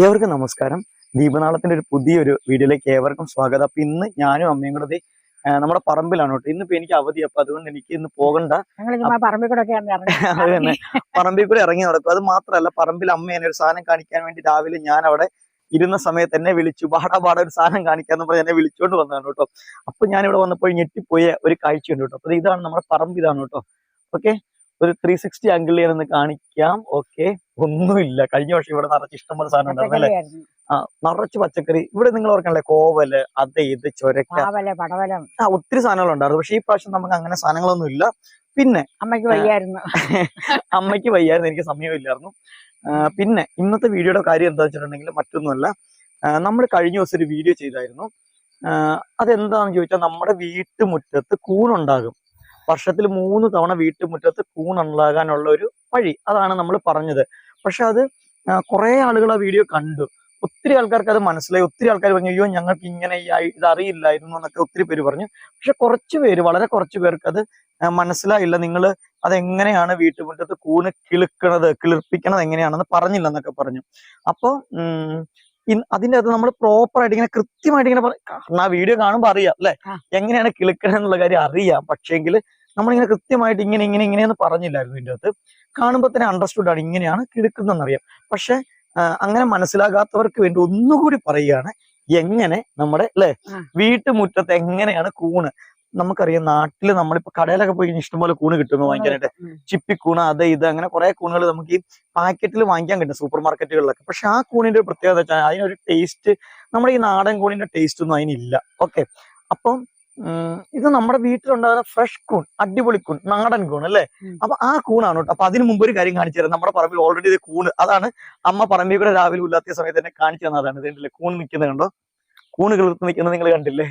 ഏവർക്കും നമസ്കാരം. ദീപനാളത്തിന്റെ ഒരു പുതിയൊരു വീഡിയോയിലേക്ക് ഏവർക്കും സ്വാഗതം. അപ്പൊ ഇന്ന് ഞാനും അമ്മയും കൂടെ നമ്മുടെ പറമ്പിലാണ് കേട്ടോ. ഇന്നിപ്പോ എനിക്ക് അവധി അപ്പൊ അതുകൊണ്ട് എനിക്ക് ഇന്ന് പോകണ്ട. അതന്നെ പറമ്പിൽ കൂടെ ഇറങ്ങി. നടക്കും. അത് മാത്രമല്ല പറമ്പിൽ അമ്മ എന്നെ ഒരു സാധനം കാണിക്കാൻ വേണ്ടി രാവിലെ ഞാൻ അവിടെ ഇരുന്ന സമയത്ത് എന്നെ വിളിച്ചു. പാടാ പാടാ ഒരു സാധനം കാണിക്കാന്ന് പറഞ്ഞ് എന്നെ വിളിച്ചുകൊണ്ട് വന്നതാണ് കേട്ടോ. അപ്പൊ ഞാൻ ഇവിടെ വന്നപ്പോൾ ഞെട്ടിപ്പോയ ഒരു കാഴ്ചയുണ്ട് കേട്ടോ. അപ്പൊ ഇതാണ് നമ്മുടെ പറമ്പ് ഇതാണ് കേട്ടോ. ഓക്കെ? ഒരു ത്രീ സിക്സ്റ്റി ആംഗിളിൽ ഞാനൊന്ന് കാണിക്കാം. ഓക്കെ ഒന്നുമില്ല. കഴിഞ്ഞ വർഷം ഇവിടെ നിറച്ച് ഇഷ്ടംപോലെ സാധനം ഉണ്ടായിരുന്നു അല്ലേ? ആ നിറച്ച് പച്ചക്കറി. ഇവിടെ നിങ്ങൾ ഓർക്കണല്ലേ? കോവൽ അത് ഇത് ചൊരക്ക. ആ ഒത്തിരി സാധനങ്ങളുണ്ടായിരുന്നു പക്ഷെ ഈ പ്രാവശ്യം നമുക്ക് അങ്ങനെ സാധനങ്ങളൊന്നും ഇല്ല. പിന്നെ അമ്മയ്ക്ക് വയ്യായിരുന്നു. അമ്മയ്ക്ക് വയ്യായിരുന്നു. എനിക്ക് സമയമില്ലായിരുന്നു പിന്നെ ഇന്നത്തെ വീഡിയോയുടെ കാര്യം എന്താ വെച്ചിട്ടുണ്ടെങ്കിൽ മറ്റൊന്നുമല്ല. നമ്മൾ കഴിഞ്ഞ ദിവസം ഒരു വീഡിയോ ചെയ്തായിരുന്നു. അതെന്താണെന്ന് ചോദിച്ചാൽ നമ്മുടെ വീട്ടുമുറ്റത്ത് കൂണുണ്ടാകും. വർഷത്തിൽ മൂന്ന് തവണ വീട്ടുമുറ്റത്ത് കൂണുണ്ടാകാനുള്ള ഒരു വഴി. അതാണ് നമ്മൾ പറഞ്ഞത്. പക്ഷെ അത് കുറെ ആളുകൾ ആ വീഡിയോ കണ്ടു. ഒത്തിരി ആൾക്കാർക്ക് അത് മനസ്സിലായി. ഒത്തിരി ആൾക്കാർ പറഞ്ഞു അയ്യോ ഞങ്ങൾക്ക് ഇങ്ങനെ ഇത് അറിയില്ലായിരുന്നു എന്നൊക്കെ ഒത്തിരി പേര് പറഞ്ഞു. പക്ഷെ കുറച്ച് പേര് വളരെ കുറച്ച് പേർക്ക് അത് മനസ്സിലായില്ല. നിങ്ങൾ അതെങ്ങനെയാണ് വീട്ടുമുറ്റത്ത് കൂണ് കിളുക്കണത് കിളിർപ്പിക്കണത് എങ്ങനെയാണെന്ന് പറഞ്ഞില്ല എന്നൊക്കെ പറഞ്ഞു. അപ്പൊ ഉം, ഇൻ- അതിന്റെ അത് നമ്മൾ പ്രോപ്പർ ആയിട്ട് ഇങ്ങനെ കൃത്യമായിട്ട് ഇങ്ങനെ കാരണം ആ വീഡിയോ കാണുമ്പോൾ അറിയാം അല്ലെ. എങ്ങനെയാണ് കിളിക്കണം എന്നുള്ള കാര്യം അറിയാം. പക്ഷേങ്കിൽ നമ്മളിങ്ങനെ കൃത്യമായിട്ട് ഇങ്ങനെ ഇങ്ങനെ ഇങ്ങനെയെന്ന് പറഞ്ഞില്ലായിരുന്നു ഇതിന്റെ അകത്ത്. കാണുമ്പോൾ തന്നെ അണ്ടർസ്റ്റുഡ് ആണ് ഇങ്ങനെയാണ് കിളുക്കുന്നതെന്ന് അറിയാം. പക്ഷെ അങ്ങനെ മനസ്സിലാകാത്തവർക്ക് വേണ്ടി ഒന്നുകൂടി പറയുകയാണ് എങ്ങനെ നമ്മുടെ അല്ലെ. വീട്ടുമുറ്റത്ത് എങ്ങനെയാണ് കൂണ്? നമുക്കറിയാം നാട്ടിൽ നമ്മളിപ്പോ കടയിലൊക്കെ പോയി ഇഷ്ടംപോലെ കൂണ് കിട്ടുന്നു വാങ്ങിക്കാനായിട്ട്. ചിപ്പി ചിപ്പിക്കൂണ് അത് ഇത് അങ്ങനെ കുറെ കൂണുകൾ നമുക്ക് ഈ പാക്കറ്റിൽ വാങ്ങിക്കാൻ കിട്ടും സൂപ്പർ മാർക്കറ്റുകളിലൊക്കെ പക്ഷെ ആ കൂണിന്റെ ഒരു പ്രത്യേകത വെച്ചാൽ അതിനൊരു ടേസ്റ്റ് നമ്മുടെ ഈ നാടൻ കൂണിന്റെ ടേസ്റ്റ് ഒന്നും അതിനില്ല. ഓക്കെ അപ്പം ഇത് നമ്മുടെ വീട്ടിലുണ്ടാകുന്ന ഫ്രഷ് കൂൺ അടിപൊളി കൂൺ നാടൻ കൂൺ അല്ലേ. അപ്പൊ ആ കൂണാണ് കേട്ടോ. അപ്പൊ അതിന് മുമ്പ് ഒരു കാര്യം കാണിച്ചു തരാം. നമ്മുടെ പറമ്പിൽ ഓൾറെഡി ഇത് കൂണ് അതാണ് അമ്മ പറമ്പിൽ കൂടെ രാവിലെ ഉല്ലാത്തിയ സമയത്ത് തന്നെ കാണിച്ചു തന്നതാണ്. ഇതിന്റെ കൂൺ നിൽക്കുന്നത് കണ്ടോ? കൂണ് കിളിർത്ത് നിൽക്കുന്നത് നിങ്ങൾ കണ്ടില്ലേ?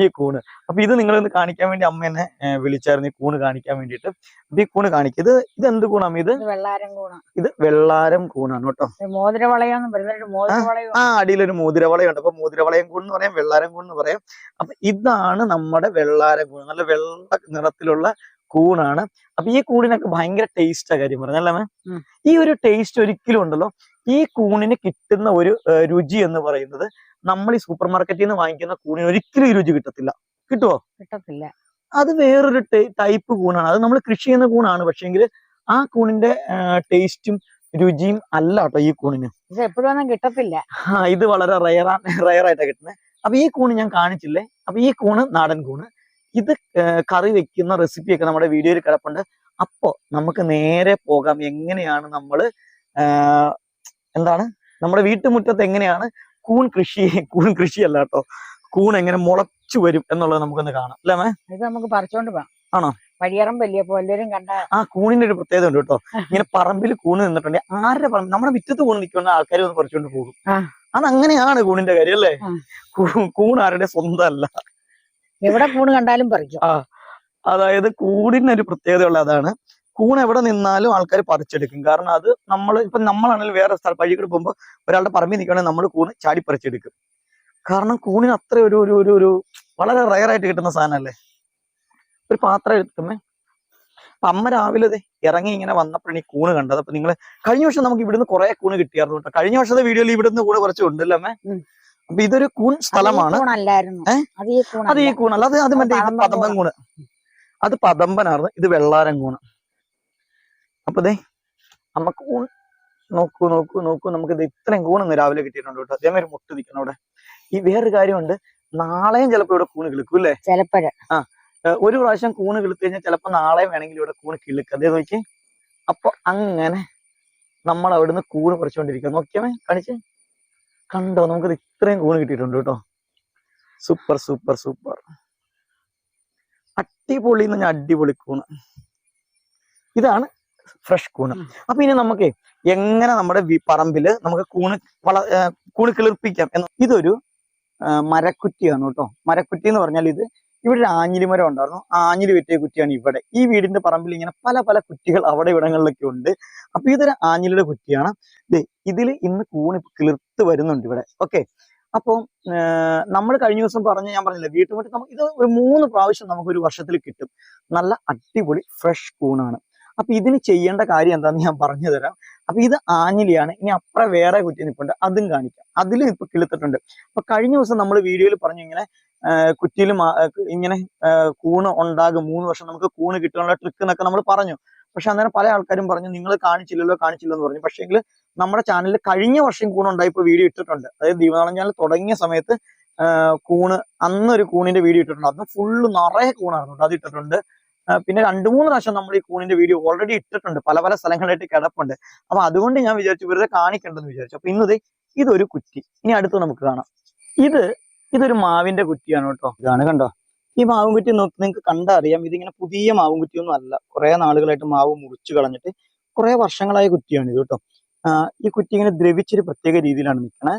ഈ കൂണ്. അപ്പൊ ഇത് നിങ്ങൾ ഒന്ന് കാണിക്കാൻ വേണ്ടി അമ്മ എന്നെ വിളിച്ചായിരുന്നു ഈ കൂണ് കാണിക്കാൻ വേണ്ടിട്ട് അപ്പൊ ഈ കൂണ് കാണിക്കും. ഇത് ഇത് എന്ത് കൂണാണ് ഇത്? ഇത് വെള്ളാരം കൂണ. ഇത് വെള്ളാരം കൂണാണ് കേട്ടോ. മോതിരവളയെന്ന് പറയുന്നത് മോതിരവളയും? ആ അടിയിലൊരു മോതിരവളയുണ്ട്. അപ്പൊ മോതിരവളയം കൂൺ എന്ന് പറയാം വെള്ളാരം കൂൺ എന്ന് പറയാം. അപ്പൊ ഇതാണ് നമ്മുടെ വെള്ളാരം കൂണ് നല്ല വെള്ള നിറത്തിലുള്ള കൂണാണ്. അപ്പൊ ഈ കൂണിനൊക്കെ ഭയങ്കര ടേസ്റ്റാ കാര്യം പറഞ്ഞല്ലേ ഈ ഒരു ടേസ്റ്റ് ഒരിക്കലും ഉണ്ടല്ലോ. ഈ കൂണിന് കിട്ടുന്ന ഒരു രുചി എന്ന് പറയുന്നത് നമ്മൾ ഈ സൂപ്പർ മാർക്കറ്റിൽ നിന്ന് വാങ്ങിക്കുന്ന കൂണിന് ഒരിക്കലും ഈ രുചി കിട്ടത്തില്ല. കിട്ടുമോ കിട്ടത്തില്ല. അത് വേറൊരു ടൈപ്പ് കൂണാണ്. അത് നമ്മൾ കൃഷി ചെയ്യുന്ന കൂണാണ്. പക്ഷേങ്കിൽ ആ കൂണിന്റെ ടേസ്റ്റും രുചിയും അല്ല കേട്ടോ ഈ കൂണിന്. എപ്പോഴും കിട്ടത്തില്ല. ആ, ഇത് വളരെ റയറാ റയറായിട്ടാണ് കിട്ടുന്നത് അപ്പൊ ഈ കൂണ് ഞാൻ കാണിച്ചില്ലേ? അപ്പൊ ഈ കൂണ് നാടൻ കൂണ്. ഇത് കറി വെക്കുന്ന റെസിപ്പിയൊക്കെ നമ്മുടെ വീഡിയോയിൽ കിടപ്പുണ്ട്. അപ്പോ നമുക്ക് നേരെ പോകാം. എങ്ങനെയാണ് നമ്മൾ എന്താണ്? നമ്മുടെ വീട്ടുമുറ്റത്ത് എങ്ങനെയാണ്? കൂൺ കൃഷി കൂൺ കൃഷിയല്ല കേട്ടോ. കൂൺ എങ്ങനെ മുളച്ചു വരും എന്നുള്ളത് നമുക്കൊന്ന് കാണാം. അല്ലേ മേ ഇത് നമുക്ക് പറിച്ചോണ്ട് ആണോ? വഴിയറമ്പല്ലേ എല്ലാവരും കണ്ട ആ കൂണിന്റെ ഒരു പ്രത്യേകത ഉണ്ട് കേട്ടോ. ഇങ്ങനെ പറമ്പിൽ കൂണ് നിന്നിട്ടുണ്ട്. ആരുടെ പറമ്പ്? നമ്മുടെ മിറ്റത്ത് കൂണ് നിൽക്കുന്ന ആൾക്കാർ ഒന്ന് പറിച്ചുകൊണ്ട് പോകും. ആ. അങ്ങനെയാണ് കൂണിന്റെ കാര്യം അല്ലേ? കൂൺ ആരുടെ സ്വന്തമല്ല. എവിടെ കൂണ് കണ്ടാലും പറിക്കും. അതായത് കൂടിനൊരു പ്രത്യേകതയുള്ള അതാണ്. കൂൺ എവിടെ നിന്നാലും ആൾക്കാർ പറിച്ചെടുക്കും. കാരണം അത് നമ്മൾ ഇപ്പൊ നമ്മളാണെങ്കിലും വേറെ സ്ഥലം വഴികൂടെ പോകുമ്പോൾ ഒരാളുടെ പറമ്പിൽ നിൽക്കുകയാണെങ്കിൽ നമ്മൾ കൂണ് ചാടി പറിച്ചെടുക്കും. കാരണം കൂണിന് അത്ര ഒരു ഒരു ഒരു ഒരു വളരെ റയർ ആയിട്ട് കിട്ടുന്ന സാധനമല്ലേ? ഒരു പാത്രം എടുക്കുമ്പോൾ അപ്പൊ അമ്മ രാവിലെ ഇറങ്ങി ഇങ്ങനെ വന്നപ്പോഴാണ് ഈ കൂണ് കണ്ടത്. അപ്പൊ നിങ്ങൾ കഴിഞ്ഞ വർഷം നമുക്ക് ഇവിടുന്ന് കുറെ കൂണ് കിട്ടിയായിരുന്നു കേട്ടോ. കഴിഞ്ഞ വർഷത്തെ വീഡിയോയിൽ ഇവിടുന്ന് കൂടെ കുറച്ച് ഉണ്ടല്ലോ അമ്മേ. അപ്പൊ ഇതൊരു കൂൺ സ്ഥലമാണ്? അത് ഈ കൂണല്ല അത് അത് മറ്റേ പതമ്പൻ കൂണ് അത് പതമ്പനായിരുന്നു. ഇത് വെള്ളാരം കൂണ് അപ്പൊ ദേ നമുക്ക് ഊൺ നോക്കൂ നോക്കൂ നോക്കൂ. നമുക്ക് ഇത് ഇത്രയും കൂണെന്ന് രാവിലെ കിട്ടിയിട്ടുണ്ട് കേട്ടോ. ഒരു മുട്ട് നിൽക്കണം അവിടെ. ഈ വേറൊരു കാര്യമുണ്ട്. നാളെയും ചിലപ്പോ ഇവിടെ കൂണ് കിളിക്കും അല്ലേ? ചിലപ്പോഴേ. ആ ഒരു പ്രാവശ്യം കൂണ് കിളുത്ത് കഴിഞ്ഞാൽ ചിലപ്പോ നാളെ വേണമെങ്കിൽ ഇവിടെ കൂണ് കിളുക്കും. അതേ നോക്കി അപ്പൊ അങ്ങനെ നമ്മൾ അവിടുന്ന് കൂണ് പറിച്ചുകൊണ്ടിരിക്കുക നോക്കിയാമേ കാണിച്ചേ. കണ്ടോ നമുക്കത് ഇത്രയും കൂണ് കിട്ടിയിട്ടുണ്ട് കേട്ടോ. Super super super. അടിപൊളി എന്ന് പറഞ്ഞാൽ അടിപൊളി കൂണ്. ഇതാണ് ഫ്രഷ് കൂണ്. അപ്പൊ ഇനി നമുക്ക് എങ്ങനെ നമ്മുടെ പറമ്പിൽ നമുക്ക് കൂണ് വള കൂണ് കിളിർപ്പിക്കാം എന്ന് ഇതൊരു മരക്കുറ്റിയാണ് കേട്ടോ. മരക്കുറ്റി എന്ന് പറഞ്ഞാൽ ഇത് ഇവിടെ ഒരു ആഞ്ഞിലി മരം ഉണ്ടായിരുന്നു. ആഞ്ഞിലി വെറ്റിയ കുറ്റിയാണ് ഇവിടെ. ഈ വീടിന്റെ പറമ്പിൽ ഇങ്ങനെ പല പല കുറ്റികൾ അവിടെ ഇവിടങ്ങളിലൊക്കെ ഉണ്ട്. അപ്പൊ ഇതൊരു ആഞ്ഞിലിയുടെ കുറ്റിയാണ്. ഇതിൽ ഇന്ന് കൂണ് കിളിർത്ത് വരുന്നുണ്ട് ഇവിടെ. ഓക്കെ. അപ്പോൾ നമ്മൾ കഴിഞ്ഞ ദിവസം പറഞ്ഞ ഞാൻ പറഞ്ഞില്ല വീട്ടുമുട്ടി നമുക്ക് ഇത് ഒരു മൂന്ന് പ്രാവശ്യം നമുക്ക് ഒരു വർഷത്തിൽ കിട്ടും. നല്ല അടിപൊളി ഫ്രഷ് കൂണാണ്. അപ്പൊ ഇതിന് ചെയ്യേണ്ട കാര്യം എന്താന്ന് ഞാൻ പറഞ്ഞു തരാം. അപ്പൊ ഇത് ആഞ്ഞിലിയാണ്. ഇനി അപ്പുറം വേറെ കുറ്റി നിൽപ്പുണ്ട് അതും കാണിക്കാം. അതിലും ഇപ്പൊ കിളുത്തിട്ടുണ്ട്. അപ്പൊ കഴിഞ്ഞ ദിവസം നമ്മൾ വീഡിയോയിൽ പറഞ്ഞു ഇങ്ങനെ കുറ്റിയിൽ ഇങ്ങനെ കൂണ് ഉണ്ടാകും. മൂന്ന് വർഷം നമുക്ക് കൂണ് കിട്ടാനുള്ള ട്രിക്ക് എന്നൊക്കെ നമ്മൾ പറഞ്ഞു. പക്ഷെ അന്നേരം പല ആൾക്കാരും പറഞ്ഞു നിങ്ങൾ കാണിച്ചില്ലല്ലോ കാണിച്ചില്ലോ എന്ന് പറഞ്ഞു. പക്ഷേങ്കിൽ നമ്മുടെ ചാനലിൽ കഴിഞ്ഞ വർഷം കൂണ് കൂണുണ്ടായപ്പോൾ വീഡിയോ ഇട്ടിട്ടുണ്ട്. അതായത് ദീപനാളം ചാനൽ തുടങ്ങിയ സമയത്ത് കൂണ് അന്നൊരു കൂണിന്റെ വീഡിയോ ഇട്ടിട്ടുണ്ട്. അന്ന് ഫുള്ള് നിറയെ കൂണായിരുന്നു. അത് ഇട്ടിട്ടുണ്ട്. പിന്നെ രണ്ടു മൂന്ന് പ്രാവശ്യം നമ്മൾ ഈ കൂണിന്റെ വീഡിയോ ഓൾറെഡി ഇട്ടിട്ടുണ്ട്. പല പല സ്ഥലങ്ങളായിട്ട് കിടപ്പുണ്ട്. അപ്പൊ അതുകൊണ്ട് ഞാൻ വിചാരിച്ചു വെറുതെ കാണിക്കണ്ടെന്ന് വിചാരിച്ചു. അപ്പൊ ഇന്നത് ഇതൊരു കുറ്റി. ഇനി അടുത്ത് നമുക്ക് കാണാം. ഇത് ഇതൊരു മാവിന്റെ കുറ്റിയാണ് കേട്ടോ. ഇതാണ് കണ്ടോ? ഈ മാവും കുറ്റി നോക്കി നിങ്ങൾക്ക് കണ്ടറിയാം ഇതിങ്ങനെ പുതിയ മാവും കുറ്റിയൊന്നും അല്ല. കുറെ നാളുകളായിട്ട് മാവ് മുറിച്ചു കളഞ്ഞിട്ട് കുറെ വർഷങ്ങളായ കുറ്റിയാണ് ഇത് കേട്ടോ. ഈ കുറ്റി ഇങ്ങനെ ദ്രവിച്ചൊരു പ്രത്യേക രീതിയിലാണ് നിൽക്കണേ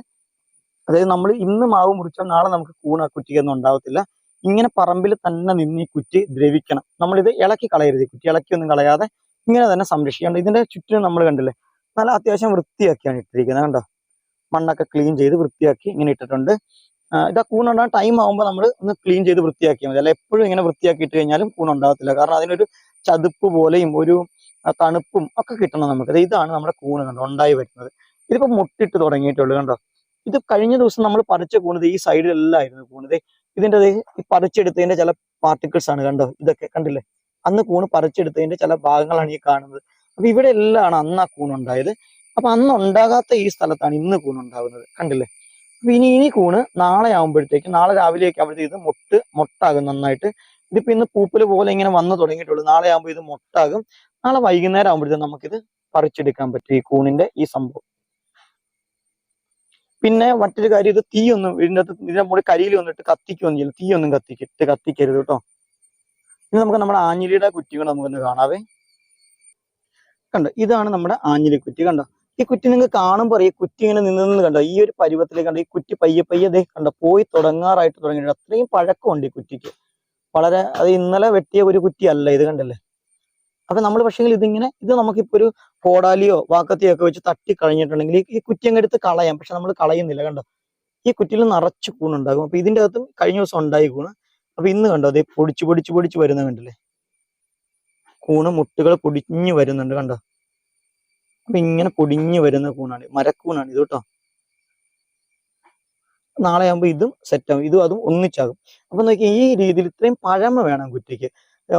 അതായത് നമ്മൾ ഇന്ന് മാവ് മുറിച്ചാൽ നാളെ നമുക്ക് കൂണ കുറ്റിയൊന്നും ഉണ്ടാവത്തില്ല. ഇങ്ങനെ പറമ്പിൽ തന്നെ നിന്ന് ഈ കുറ്റി ദ്രവിക്കണം. നമ്മളിത് ഇളക്കി കളയരുത്. കുറ്റി ഇളക്കിയൊന്നും കളയാതെ ഇങ്ങനെ തന്നെ സംരക്ഷിക്കണം ഇതിന്റെ ചുറ്റിനും നമ്മൾ കണ്ടില്ലേ? നല്ല അത്യാവശ്യം വൃത്തിയാക്കിയാണ് ഇട്ടിരിക്കുന്നത്. കണ്ടോ? മണ്ണൊക്കെ ക്ലീൻ ചെയ്ത് വൃത്തിയാക്കി ഇങ്ങനെ ഇട്ടിട്ടുണ്ട്. ഇതാ കൂണുണ്ടാകാൻ ടൈം ആകുമ്പോൾ നമ്മൾ ഒന്ന് ക്ലീൻ ചെയ്ത് വൃത്തിയാക്കിയാൽ മതി. അല്ല എപ്പോഴും ഇങ്ങനെ വൃത്തിയാക്കി ഇട്ട് കഴിഞ്ഞാലും കൂണുണ്ടാകത്തില്ല കാരണം അതിനൊരു ചതുപ്പ് പോലെയും ഒരു തണുപ്പും ഒക്കെ കിട്ടണം നമുക്ക്. ഇതാണ് നമ്മുടെ കൂണ് കണ്ടോ ഉണ്ടായി വരുന്നത്. ഇതിപ്പോ മുട്ടിട്ട് തുടങ്ങിയിട്ടുള്ളൂ കണ്ടോ. ഇത് കഴിഞ്ഞ ദിവസം നമ്മൾ പറിച്ച കൂണത് ഈ സൈഡിലെല്ലാം ആയിരുന്നു കൂണത് ഈ പറിച്ചെടുത്തതിന്റെ ചില പാർട്ടിക്കിൾസ് ആണ് കണ്ടോ? ഇതൊക്കെ കണ്ടില്ലേ? അന്ന് കൂണ് പറിച്ചെടുത്തതിന്റെ ചില ഭാഗങ്ങളാണ് ഈ കാണുന്നത്. അപ്പൊ ഇവിടെ എല്ലാമാണ് അന്ന് ആ കൂണുണ്ടായത് അപ്പൊ അന്ന് ഉണ്ടാകാത്ത ഈ സ്ഥലത്താണ് ഇന്ന് കൂണുണ്ടാകുന്നത് കണ്ടില്ലേ? അപ്പൊ ഇനി ഇനി കൂണ് നാളെ ആകുമ്പോഴത്തേക്ക് നാളെ രാവിലെയൊക്കെ ആകുമ്പോഴത്തേക്ക് ഇത് മൊട്ട് മൊട്ടാകും നന്നായിട്ട്. ഇതിപ്പോ ഇന്ന് പൂപ്പൽ പോലെ ഇങ്ങനെ വന്ന് തുടങ്ങിയിട്ടുള്ളൂ. നാളെ ആകുമ്പോൾ ഇത് മൊട്ടാകും. നാളെ വൈകുന്നേരം ആകുമ്പോഴത്തേക്ക് നമുക്കിത് പറിച്ചെടുക്കാൻ പറ്റും ഈ കൂണിന്റെ ഈ സംഭവം. പിന്നെ മറ്റൊരു കാര്യം ഇത് തീയൊന്നും ഇതിന്റെ അകത്ത് ഇതിന്റെ മുകളിൽ കരിയിൽ വന്നിട്ട് കത്തിക്കൊന്നും ചെയ്യില്ല. തീയൊന്നും കത്തിക്കിട്ട് കത്തിക്കരുത് കേട്ടോ. ഇനി നമുക്ക് നമ്മുടെ ആഞ്ഞിലിയുടെ കുറ്റികൾ നമുക്കൊന്ന് കാണാവേ. കണ്ടോ? ഇതാണ് നമ്മുടെ ആഞ്ഞിലി കുറ്റി. കണ്ടോ? ഈ കുറ്റി നിങ്ങൾക്ക് കാണുമ്പോൾ ഈ കുറ്റി ഇങ്ങനെ നിന്ന് നിന്ന് കണ്ടോ? ഈ ഒരു പരുവത്തിലേക്ക് കണ്ടോ? ഈ കുറ്റി പയ്യെ പയ്യെ ദേ കണ്ടോ? പോയി തുടങ്ങാറായിട്ട് തുടങ്ങിയിട്ടുണ്ട്. അത്രയും പഴക്കമുണ്ട് ഈ കുറ്റിക്ക്. വളരെ അത് ഇന്നലെ വെട്ടിയ ഒരു കുറ്റിയല്ല ഇത് കണ്ടല്ലേ? അപ്പൊ നമ്മൾ പക്ഷേ ഇതിങ്ങനെ ഇത് നമുക്കിപ്പോ ഒരു കോടാലിയോ വാക്കത്തിയോ ഒക്കെ വെച്ച് തട്ടി കളഞ്ഞിട്ടുണ്ടെങ്കിൽ ഈ- ഈ കുറ്റി അങ്ങ് എടുത്ത് കളയാം. പക്ഷെ നമ്മൾ കളയുന്നില്ല കണ്ടോ? ഈ കുറ്റിയിൽ നിറച്ച് കൂണുണ്ടാകും. അപ്പൊ ഇതിന്റെ അകത്തും കഴിഞ്ഞ ദിവസം ഉണ്ടായി കൂണ്. അപ്പൊ ഇന്ന് കണ്ടോ അതേ പൊടിച്ച് പൊടിച്ച് പൊടിച്ച് വരുന്ന കണ്ടില്ലേ? കൂണ് മുട്ടുകൾ പൊടിഞ്ഞു വരുന്നുണ്ട് കണ്ടോ? അപ്പൊ ഇങ്ങനെ പൊടിഞ്ഞു വരുന്ന കൂണാണ് മരക്കൂണാണ് ഇത് കേട്ടോ. നാളെ ആകുമ്പോൾ ഇതും സെറ്റാകും ഇതും അതും ഒന്നിച്ചാകും. അപ്പൊ നോക്കി ഈ രീതിയിൽ ഇത്രയും പഴമ വേണം കുറ്റിക്ക്.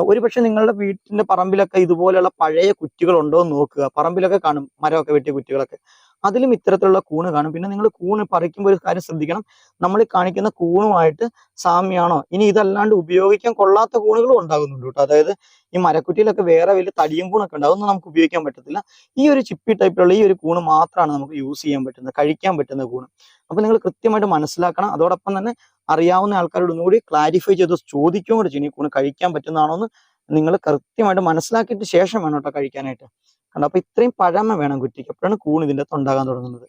ഒരു പക്ഷെ നിങ്ങളുടെ വീട്ടിന്റെ പറമ്പിലൊക്കെ ഇതുപോലെയുള്ള പഴയ കുറ്റികൾ ഉണ്ടോ എന്ന് നോക്കുക. പറമ്പിലൊക്കെ കാണും മരമൊക്കെ വെട്ടിയ കുറ്റികളൊക്കെ. അതിലും ഇത്തരത്തിലുള്ള കൂണ് കാണും. പിന്നെ നിങ്ങൾ കൂണ് പറിക്കുമ്പോൾ ഒരു കാര്യം ശ്രദ്ധിക്കണം. നമ്മൾ കാണിക്കുന്ന കൂണുമായിട്ട് സാമ്യമാണോ ഇനി ഇതല്ലാണ്ട് ഉപയോഗിക്കാൻ കൊള്ളാത്ത കൂണുകളും ഉണ്ടാകുന്നുണ്ട് കേട്ടോ. അതായത് ഈ മരക്കുറ്റിയിലൊക്കെ വേറെ വലിയ തടിയും കൂണൊക്കെ ഉണ്ട്. അതൊന്നും നമുക്ക് ഉപയോഗിക്കാൻ പറ്റത്തില്ല. ഈ ഒരു ചിപ്പി ടൈപ്പിലുള്ള ഈ ഒരു കൂണ് മാത്രമാണ് നമുക്ക് യൂസ് ചെയ്യാൻ പറ്റുന്നത്. കഴിക്കാൻ പറ്റുന്ന കൂണ്. അപ്പൊ നിങ്ങൾ കൃത്യമായിട്ട് മനസ്സിലാക്കണം. അതോടൊപ്പം തന്നെ അറിയാവുന്ന ആൾക്കാരോട് ഒന്നുകൂടി ക്ലാരിഫൈ ചെയ്ത് ചോദിക്കുകയും കൂടെ ചെയ്യണം. ഈ കൂണ് കഴിക്കാൻ പറ്റുന്നതാണോ എന്ന് നിങ്ങൾ കൃത്യമായിട്ട് മനസ്സിലാക്കിയിട്ട് ശേഷം വേണം കേട്ടോ കഴിക്കാനായിട്ട്. കണ്ടോ? അപ്പൊ ഇത്രയും പഴമ വേണം കുറ്റിക്ക്. അപ്പോഴാണ് കൂൺ ഇതിന്റെ തൊണ്ടാകാൻ തുടങ്ങുന്നത്.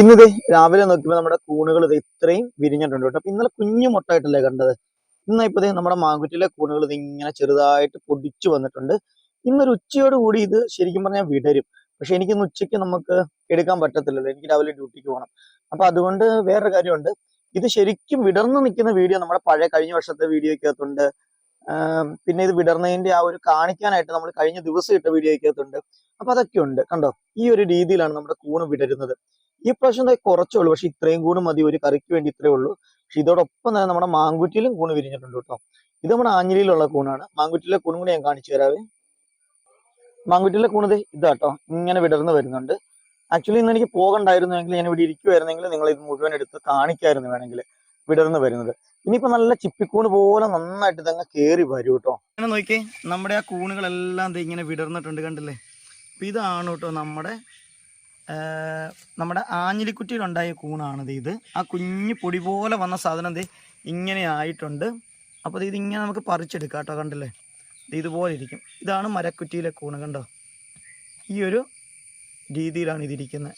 ഇന്നത് രാവിലെ നോക്കിയപ്പോൾ നമ്മുടെ കൂണുകൾ ഇത് ഇത്രയും വിരിഞ്ഞിട്ടുണ്ട് അപ്പൊ ഇന്നലെ കുഞ്ഞു മുട്ടായിട്ടല്ലേ കണ്ടത്? ഇന്ന് ഇപ്പൊ നമ്മുടെ മാങ്കുറ്റിയിലെ കൂണുകൾ ഇത് ഇങ്ങനെ ചെറുതായിട്ട് പൊടിച്ചു വന്നിട്ടുണ്ട്. ഇന്നൊരു ഉച്ചയോട് കൂടി ഇത് ശരിക്കും പറഞ്ഞാൽ വിടരും. പക്ഷെ എനിക്കിന്ന് ഉച്ചയ്ക്ക് നമുക്ക് എടുക്കാൻ പറ്റത്തില്ലല്ലോ. എനിക്ക് രാവിലെ ഡ്യൂട്ടിക്ക് പോകണം. അപ്പൊ അതുകൊണ്ട് വേറൊരു കാര്യമുണ്ട്. ഇത് ശരിക്കും വിടർന്നു നിൽക്കുന്ന വീഡിയോ നമ്മുടെ പഴയ കഴിഞ്ഞ വർഷത്തെ വീഡിയോക്കകത്തുണ്ട് ആം, പിന്നെ ഇത് വിടർന്നതിന്റെ ആ ഒരു കാണിക്കാനായിട്ട് നമ്മൾ കഴിഞ്ഞ ദിവസം ഇട്ട വീഡിയോക്കകത്തുണ്ട് അപ്പൊ അതൊക്കെ ഉണ്ട് കണ്ടോ? ഈ ഒരു രീതിയിലാണ് നമ്മുടെ കൂണ് വിടരുന്നത്. ഈ പ്രാവശ്യം കുറച്ചേ ഉള്ളൂ പക്ഷെ ഇത്രയും കൂണ് മതി. ഒരു കറിക്ക് വേണ്ടി ഇത്രേ ഉള്ളൂ. പക്ഷെ ഇതോടൊപ്പം തന്നെ നമ്മുടെ മാങ്കുറ്റിയിലും കൂണ് വിരിഞ്ഞിട്ടുണ്ട് കേട്ടോ. ഇത് നമ്മുടെ ആഞ്ഞിലിയിലുള്ള കൂണാണ്. മാങ്കുറ്റിയിലെ കൂണും കൂടി ഞാൻ കാണിച്ചു തരാവേ. മാങ്കുറ്റിയിലെ ഇതാ ഇതാട്ടോ ഇങ്ങനെ വിടർന്ന് വരുന്നുണ്ട്. ആക്ച്വലി ഇന്ന് എനിക്ക് പോകണ്ടായിരുന്നുവെങ്കിൽ ഞാൻ ഇവിടെ ഇരിക്കുമായിരുന്നെങ്കിൽ നിങ്ങൾ ഇത് മുഴുവൻ എടുത്ത് കാണിക്കായിരുന്നു വേണമെങ്കിൽ വിടർന്ന് വരുന്നത്. ഇനിയിപ്പോ നല്ല ചിപ്പിക്കൂണ് പോലെ നന്നായിട്ട് ഇതങ്ങ് കേറി വരും കേട്ടോ ഇങ്ങനെ നോക്കി നമ്മുടെ ആ കൂണുകളെല്ലാം ഇങ്ങനെ വിടർന്നിട്ടുണ്ട് കണ്ടില്ലേ? അപ്പൊ ഇതാണ് കേട്ടോ നമ്മുടെ നമ്മുടെ ആഞ്ഞിലിക്കുറ്റിയിലുണ്ടായ കൂണാണിത് ഇത്. ആ കുഞ്ഞു പൊടി പോലെ വന്ന സാധനം ദേ ഇങ്ങനെ ആയിട്ടുണ്ട്. അപ്പോൾ ഇത് ഇങ്ങനെ നമുക്ക് പറിച്ചെടുക്കാം കേട്ടോ കണ്ടില്ലേ? ഇത് ഇതുപോലെ ഇരിക്കും. ഇതാണ് മരക്കുറ്റിയിലെ കൂണ് കണ്ടോ? ഈ ഒരു രീതിയിലാണ് ഇതിരിക്കുന്നത്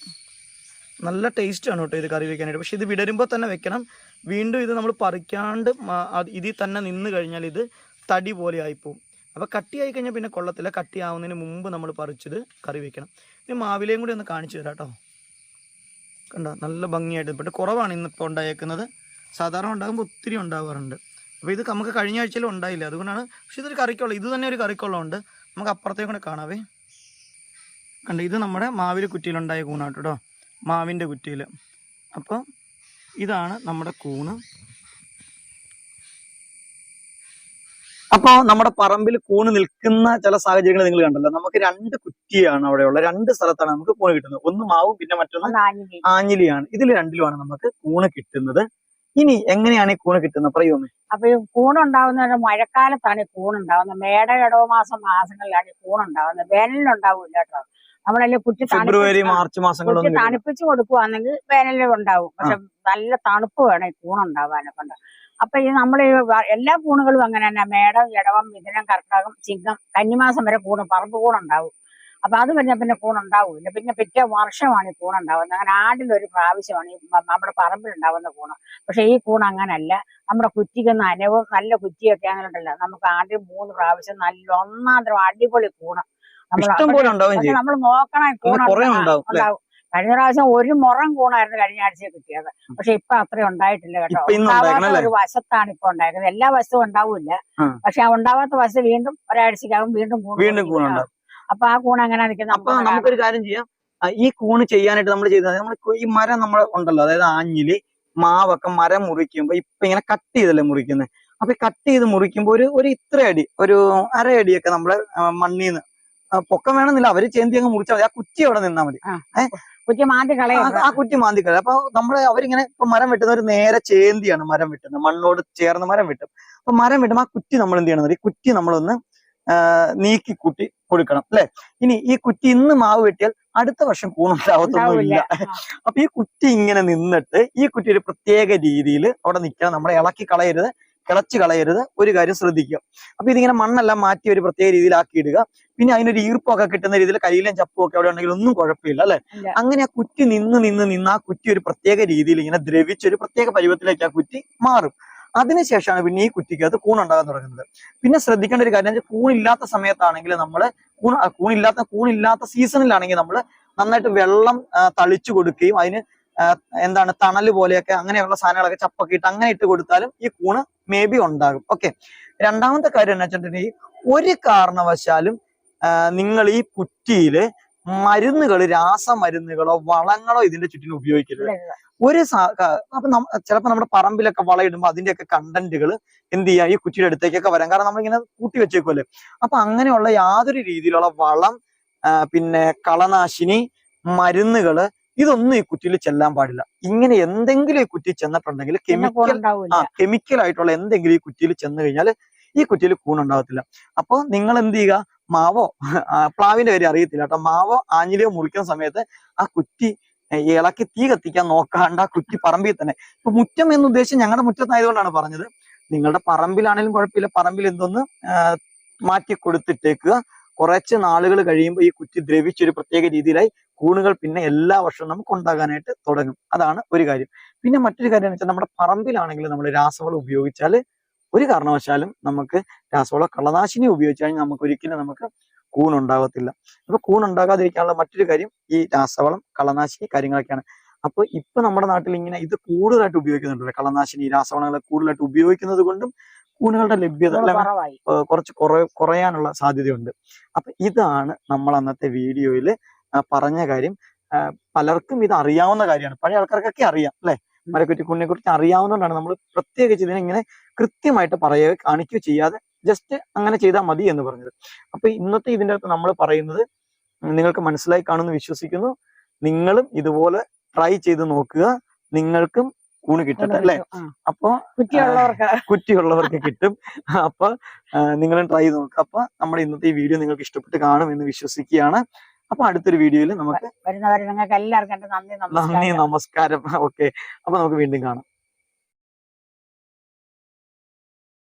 നല്ല ടേസ്റ്റ് ആണ് കേട്ടോ ഇത് കറി വെക്കാനായിട്ട്. പക്ഷെ ഇത് വിടരുമ്പോൾ തന്നെ വെക്കണം. വീണ്ടും ഇത് നമ്മൾ പറിക്കാണ്ട് ഇതിൽ തന്നെ നിന്ന് കഴിഞ്ഞാൽ ഇത് തടി പോലെ ആയിപ്പോവും. അപ്പോൾ കട്ടിയായി കഴിഞ്ഞാൽ പിന്നെ കൊള്ളത്തില്ല. കട്ടിയാവുന്നതിന് മുമ്പ് നമ്മൾ പറിച്ചത് കറി വെക്കണം. ഇനി മാവിലയും കൂടി ഒന്ന് കാണിച്ചു തരാം കേട്ടോ. കണ്ടോ? നല്ല ഭംഗിയായിട്ട് പെട്ട് കുറവാണ് ഇന്നിപ്പോൾ ഉണ്ടായേക്കുന്നത്. സാധാരണ ഉണ്ടാകുമ്പോൾ ഒത്തിരി ഉണ്ടാകാറുണ്ട് അപ്പോൾ ഇത് നമുക്ക് കഴിഞ്ഞ ആഴ്ചയിൽ ഉണ്ടായില്ല. അതുകൊണ്ടാണ് പക്ഷെ ഇതൊരു കറിക്കുള്ള ഇത് തന്നെ ഒരു കറിക്കുള്ളതുണ്ട് നമുക്ക് അപ്പുറത്തേക്കൂടെ കാണാവേ. കണ്ട? ഇത് നമ്മുടെ മാവിൽ കുറ്റിയിലുണ്ടായ കൂണാട്ടോ മാവിന്റെ കുറ്റിയിൽ. അപ്പോൾ ഇതാണ് നമ്മുടെ കൂണ്. അപ്പോൾ നമ്മുടെ പറമ്പിൽ കൂണ് നിൽക്കുന്ന ചില സാഹചര്യങ്ങൾ നിങ്ങൾ കണ്ടല്ലോ. നമുക്ക് രണ്ട് കുറ്റിയാണ് അവിടെയുള്ള രണ്ട് സ്ഥലത്താണ് നമുക്ക് കൂണ് കിട്ടുന്നത്. ഒന്ന് മാവും പിന്നെ മറ്റൊന്ന് ആഞ്ഞിലിയാണ്. ഇതിൽ രണ്ടിലുമാണ് നമുക്ക് കൂണ് കിട്ടുന്നത്. ഇനി എങ്ങനെയാണ് ഈ കൂണ് കിട്ടുന്നത്? പറയുമോ അപ്പൊ ഈ കൂണുണ്ടാവുന്ന മഴക്കാലത്താണ് ഈ കൂണുണ്ടാവുന്നത് മേട ഇടവ മാസം മാസങ്ങളിലാണ് ഈ കൂണുണ്ടാവുന്നത് വേനലിനുണ്ടാവില്ല കേട്ടോ. നമ്മളല്ലേ കുറ്റി ഫെബ്രുവരി മാർച്ച് മാസങ്ങളിൽ തണുപ്പിച്ച് കൊടുക്കുവാണെങ്കിൽ വേനലിൽ ഉണ്ടാവും. പക്ഷെ നല്ല തണുപ്പ് വേണം ഈ പൂണുണ്ടാവാനെ കൊണ്ട്. അപ്പൊ ഈ നമ്മൾ എല്ലാ പൂണുകളും അങ്ങനെ തന്നെ. മേടം ഇടവം മിഥുനം കർക്കടകം ചിങ്ങം കന്നിമാസം വരെ പൂണ് പറമ്പ് കൂണുണ്ടാവും അപ്പൊ അത് കഴിഞ്ഞാൽ പിന്നെ കൂണുണ്ടാവില്ല പിന്നെ പിറ്റേ വർഷമാണ് ഈ കൂണുണ്ടാവുന്നത് അങ്ങനെ ആടിലൊരു പ്രാവശ്യമാണ് ഈ നമ്മുടെ പറമ്പിലുണ്ടാവുന്ന പൂണ് പക്ഷെ ഈ കൂണ് അങ്ങനല്ല. നമ്മുടെ കുറ്റിക്ക് നനവും നല്ല കുറ്റിയൊക്കെ അങ്ങനെ ഉണ്ടല്ലോ നമുക്ക് ആടിൽ മൂന്ന് പ്രാവശ്യം നല്ല ഒന്നാന്തരം അടിപൊളി കൂണ് ഇഷ്ടം പോലെ ഉണ്ടാവും ചെയ്യും. നമ്മൾ നോക്കണം കൂണ് കുറെ ഉണ്ടാവും കഴിഞ്ഞ പ്രാവശ്യം ഒരു മുറം കൂണായിരുന്നു കഴിഞ്ഞ ആഴ്ച കിട്ടിയത്. പക്ഷെ ഇപ്പൊ അത്രയും ഉണ്ടായിട്ടില്ല കേട്ടോ. ഉണ്ടാവാത്ത ഒരു വശത്താണ് ഇപ്പൊ ഉണ്ടായിരുന്നത്. എല്ലാ വശവും ഉണ്ടാവില്ല. പക്ഷെ ആ ഉണ്ടാവാത്ത വശം വീണ്ടും ഒരാഴ്ചക്കകം വീണ്ടും കൂണ് വീണ്ടും. കൂണുണ്ടാവും. അപ്പൊ ആ കൂൺ അങ്ങനെ നിൽക്കുന്നത് അപ്പൊ നമുക്കൊരു കാര്യം ചെയ്യാം. ഈ കൂണ് ചെയ്യാനായിട്ട് നമ്മൾ ചെയ്തത് നമ്മൾ ഈ മരം നമ്മൾ ഉണ്ടല്ലോ അതായത് ആഞ്ഞിൽ മാവൊക്കെ മരം മുറിക്കുമ്പോ ഇപ്പൊ ഇങ്ങനെ കട്ട് ചെയ്തല്ലേ മുറിക്കുന്നത് അപ്പൊ കട്ട് ചെയ്ത് മുറിക്കുമ്പോ ഒരു ഒരു ഇത്ര അടി ഒരു അര അടിയൊക്കെ നമ്മൾ മണ്ണീന്ന് പൊക്കം വേണമെന്നില്ല. അവർ ചേന്തി അങ്ങ് മുറിച്ചാൽ മതി. ആ കുറ്റി അവിടെ നിന്നാ മതി. കുറ്റി മാന്തി ആ- കളയും ആ കുറ്റി മാന്തിക്കളി അപ്പൊ നമ്മൾ അവരിങ്ങനെ ഇപ്പൊ മരം വെട്ടുന്ന ഒരു നേരെ ചേന്തിയാണ് മരം വെട്ടുന്നത്. മണ്ണോട് ചേർന്ന് മരം വെട്ടും. അപ്പൊ മരം വെട്ടുമ്പോ ആ കുറ്റി നമ്മൾ എന്ത് ചെയ്യണം? ഈ കുറ്റി നമ്മളൊന്ന് നീക്കി കൂട്ടി കൊടുക്കണം അല്ലെ? ഇനി ഈ കുറ്റി ഇന്ന് മാവ് വെട്ടിയാൽ അടുത്ത വർഷം കൂണുണ്ടാവത്തൊന്നുമില്ല. അപ്പൊ ഈ കുറ്റി ഇങ്ങനെ നിന്നിട്ട് ഈ കുറ്റി ഒരു പ്രത്യേക രീതിയിൽ അവിടെ നിൽക്കണം നമ്മളെ ഇളക്കി കളയരുത്. കിളച്ച് കളയരുത്. ഒരു കാര്യം ശ്രദ്ധിക്കുക. അപ്പൊ ഇതിങ്ങനെ മണ്ണെല്ലാം മാറ്റി ഒരു പ്രത്യേക രീതിയിലാക്കി ഇടുക. പിന്നെ അതിനൊരു ഈർപ്പമൊക്കെ കിട്ടുന്ന രീതിയിൽ കയ്യിലും ചപ്പും ഒക്കെ അവിടെ ഉണ്ടെങ്കിൽ ഒന്നും കുഴപ്പമില്ല അല്ലെ? അങ്ങനെ ആ കുറ്റി നിന്ന് നിന്ന് നിന്ന് ആ കുറ്റി ഒരു പ്രത്യേക രീതിയിൽ ഇങ്ങനെ ദ്രവിച്ച് ഒരു പ്രത്യേക പരുവത്തിലേക്ക് ആ കുറ്റി മാറും. അതിനുശേഷമാണ് പിന്നെ ഈ കുറ്റിക്കകത്ത് കൂണുണ്ടാകാൻ തുടങ്ങുന്നത്. പിന്നെ ശ്രദ്ധിക്കേണ്ട ഒരു കാര്യം കൂണില്ലാത്ത സമയത്താണെങ്കിൽ നമ്മൾ കൂൺ കൂണില്ലാത്ത കൂണില്ലാത്ത സീസണിലാണെങ്കിൽ നമ്മൾ നന്നായിട്ട് വെള്ളം തളിച്ചു കൊടുക്കുകയും അതിന് എന്താണ് തണൽ പോലെയൊക്കെ അങ്ങനെയുള്ള സാധനങ്ങളൊക്കെ ചപ്പൊക്കെ ഇട്ട് അങ്ങനെ ഇട്ട് കൊടുത്താലും ഈ കൂണ് മേ ബി ഉണ്ടാകും. ഓക്കെ രണ്ടാമത്തെ കാര്യം എന്ന് വെച്ചിട്ടുണ്ടെങ്കിൽ ഒരു കാരണവശാലും നിങ്ങൾ ഈ കുറ്റിയിൽ മരുന്നുകൾ രാസമരുന്നുകളോ വളങ്ങളോ ഇതിന്റെ ചുറ്റിനും ഉപയോഗിക്കരുത്. ഒരു അപ്പൊ ചിലപ്പോൾ നമ്മുടെ പറമ്പിലൊക്കെ വളയിടുമ്പോൾ അതിന്റെയൊക്കെ കണ്ടന്റുകൾ എന്ത് ചെയ്യാം ഈ കുറ്റിയുടെ അടുത്തേക്കൊക്കെ വരാം. കാരണം നമ്മളിങ്ങനെ കൂട്ടി വെച്ചേക്കുമല്ലേ അപ്പൊ അങ്ങനെയുള്ള യാതൊരു രീതിയിലുള്ള വളം പിന്നെ കളനാശിനി മരുന്നുകൾ ഇതൊന്നും ഈ കുറ്റിയിൽ ചെല്ലാൻ പാടില്ല. ഇങ്ങനെ എന്തെങ്കിലും ഈ കുറ്റി ചെന്നിട്ടുണ്ടെങ്കിൽ കെമിക്കൽ ആ കെമിക്കൽ ആയിട്ടുള്ള എന്തെങ്കിലും ഈ കുറ്റിയിൽ ചെന്ന് കഴിഞ്ഞാൽ ഈ കുറ്റിയിൽ കൂണുണ്ടാവത്തില്ല. അപ്പോൾ നിങ്ങൾ എന്ത് ചെയ്യുക? മാവോ? പ്ലാവിന്റെ കാര്യം അറിയത്തില്ല കേട്ടോ. മാവോ ആഞ്ഞിലിയോ മുറിക്കുന്ന സമയത്ത് ആ കുറ്റി ഇളക്കി തീ കത്തിക്കാൻ നോക്കാണ്ട് ആ കുറ്റി പറമ്പിൽ തന്നെ. ഇപ്പൊ മുറ്റം എന്ന് ഉദ്ദേശിച്ച് ഞങ്ങളുടെ മുറ്റത്തായതുകൊണ്ടാണ് പറഞ്ഞത്. നിങ്ങളുടെ പറമ്പിലാണെങ്കിലും കുഴപ്പമില്ല. പറമ്പിൽ എന്തൊന്ന് മാറ്റി കൊടുത്തിട്ടേക്കുക. കുറച്ച് നാളുകൾ കഴിയുമ്പോൾ ഈ കുറ്റി ദ്രവിച്ചൊരു പ്രത്യേക രീതിയിലായി കൂണുകൾ പിന്നെ എല്ലാ വർഷവും നമുക്ക് ഉണ്ടാകാനായിട്ട് തുടങ്ങും. അതാണ് ഒരു കാര്യം. പിന്നെ മറ്റൊരു കാര്യം എന്ന് വെച്ചാൽ നമ്മുടെ പറമ്പിലാണെങ്കിൽ നമ്മൾ രാസവളം ഉപയോഗിച്ചാൽ ഒരു കാരണവശാലും നമുക്ക് രാസവള കളനാശിനി ഉപയോഗിച്ചാൽ കഴിഞ്ഞാൽ നമുക്ക് ഒരിക്കലും നമുക്ക് കൂണുണ്ടാകത്തില്ല അപ്പൊ കൂണുണ്ടാകാതിരിക്കാനുള്ള മറ്റൊരു കാര്യം ഈ രാസവളം കളനാശിനി കാര്യങ്ങളൊക്കെയാണ്. അപ്പൊ ഇപ്പൊ നമ്മുടെ നാട്ടിൽ ഇങ്ങനെ ഇത് കൂടുതലായിട്ട് ഉപയോഗിക്കുന്നുണ്ടല്ലോ. കളനാശിനി രാസവളങ്ങളെ കൂടുതലായിട്ട് ഉപയോഗിക്കുന്നത് കൊണ്ടും കൂണുകളുടെ ലഭ്യത കുറച്ച് കുറ കുറയാനുള്ള സാധ്യതയുണ്ട്. അപ്പൊ ഇതാണ് നമ്മൾ അന്നത്തെ വീഡിയോയിൽ പറഞ്ഞ കാര്യം പലർക്കും ഇത് അറിയാവുന്ന കാര്യമാണ്. പഴയ ആൾക്കാർക്കൊക്കെ അറിയാം അല്ലെ? മരക്കുറ്റി കുണ്ണിനെ കുറിച്ച് അറിയാവുന്നതുകൊണ്ടാണ് നമ്മൾ പ്രത്യേകിച്ച് ഇതിനെ ഇങ്ങനെ കൃത്യമായിട്ട് പറയുകയോ കാണിക്കുകയോ ചെയ്യാതെ ജസ്റ്റ് അങ്ങനെ ചെയ്താൽ മതി എന്ന് പറഞ്ഞത്. അപ്പൊ ഇന്നത്തെ ഇതിന്റെ അകത്ത് നമ്മൾ പറയുന്നത് നിങ്ങൾക്ക് മനസ്സിലായി കാണുമെന്ന് വിശ്വസിക്കുന്നു. നിങ്ങളും ഇതുപോലെ ട്രൈ ചെയ്ത് നോക്കുക. നിങ്ങൾക്കും കൂണ് കിട്ടട്ടെ അല്ലെ. അപ്പൊ കുറ്റിയുള്ളവർക്ക്. കുറ്റിയുള്ളവർക്ക് കിട്ടും. അപ്പൊ നിങ്ങളും ട്രൈ ചെയ്ത് നോക്കുക. അപ്പൊ നമ്മുടെ ഇന്നത്തെ ഈ വീഡിയോ നിങ്ങൾക്ക് ഇഷ്ടപ്പെട്ട് കാണും എന്ന് വിശ്വസിക്കുകയാണ്. അപ്പൊ അടുത്തൊരു വീഡിയോയിൽ നമുക്ക് വരുന്നവരെ നിങ്ങൾക്ക് എല്ലാവർക്കും എന്റെ നന്ദി നന്ദി നമസ്കാരം. നമസ്കാരം. ഓക്കെ. അപ്പൊ നമുക്ക് വീണ്ടും കാണാം.